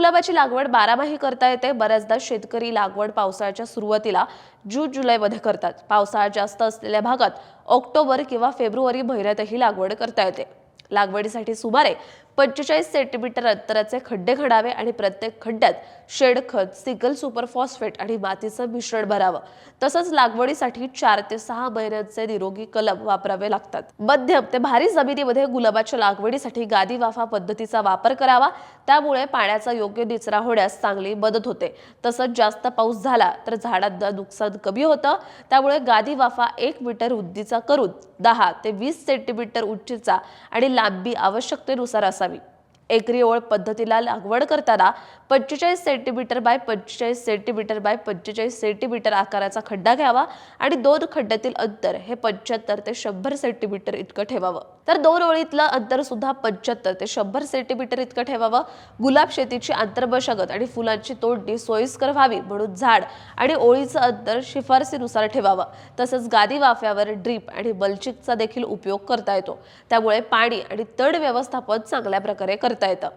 गुलाबाची लागवड बारामाही करता येते. बऱ्याचदा शेतकरी लागवड पावसाळ्याच्या सुरुवातीला जून जुलैमध्ये करतात. पावसाळा जास्त असलेल्या भागात ऑक्टोबर किंवा फेब्रुवारी महिन्यातही लागवड करता येते. लागवडीसाठी सुमारे पंचेचाळीस सेंटीमीटर अंतराचे खड्डे खणावे आणि प्रत्येक खड्ड्यात शेणखत सिकल सुपर फॉस्फेट आणि मातीचं मिश्रण भरावं. तसंच लागवडीसाठी चार ते सहा महिन्यांचे निरोगी कलम वापरावे लागतात. मध्यम ते भारी जमिनीमध्ये गुलाबाच्या लागवडीसाठी गादी वाफा पद्धतीचा वापर करावा. त्यामुळे पाण्याचा योग्य निचरा होण्यास चांगली मदत होते. तसंच जास्त पाऊस झाला तर झाडांना नुकसान कमी होतं. त्यामुळे गादी वाफा एक मीटर रुंदीचा करून दहा ते वीस सेंटीमीटर उंचीचा आणि लांबी आवश्यकतेनुसार असावी. Ravi. एकरी ओळ पद्धतीला लागवड करताना पंचेचाळीस सेंटीमीटर बाय पंचेचाळीस सेंटीमीटर बाय पंचेचाळीस सेंटीमीटर आकाराचा खड्डा घ्यावा आणि दोन खड्ड्यातील अंतर हे पंच्याहत्तर ते शंभर सेंटीमीटर इतकं ठेवावं. तर दोन ओळीतलं अंतर सुद्धा पंच्याहत्तर ते शंभर सेंटीमीटर इतकं ठेवावं. गुलाब शेतीची आंतरमशागत आणि फुलांची तोडणी सोयीस्कर व्हावी म्हणून झाड आणि ओळीचं अंतर शिफारसीनुसार ठेवावं. तसंच गादी वाफ्यावर ड्रीप आणि बल्चिकचा देखील उपयोग करता येतो. त्यामुळे पाणी आणि तण व्यवस्थापन चांगल्या प्रकारे करता येतं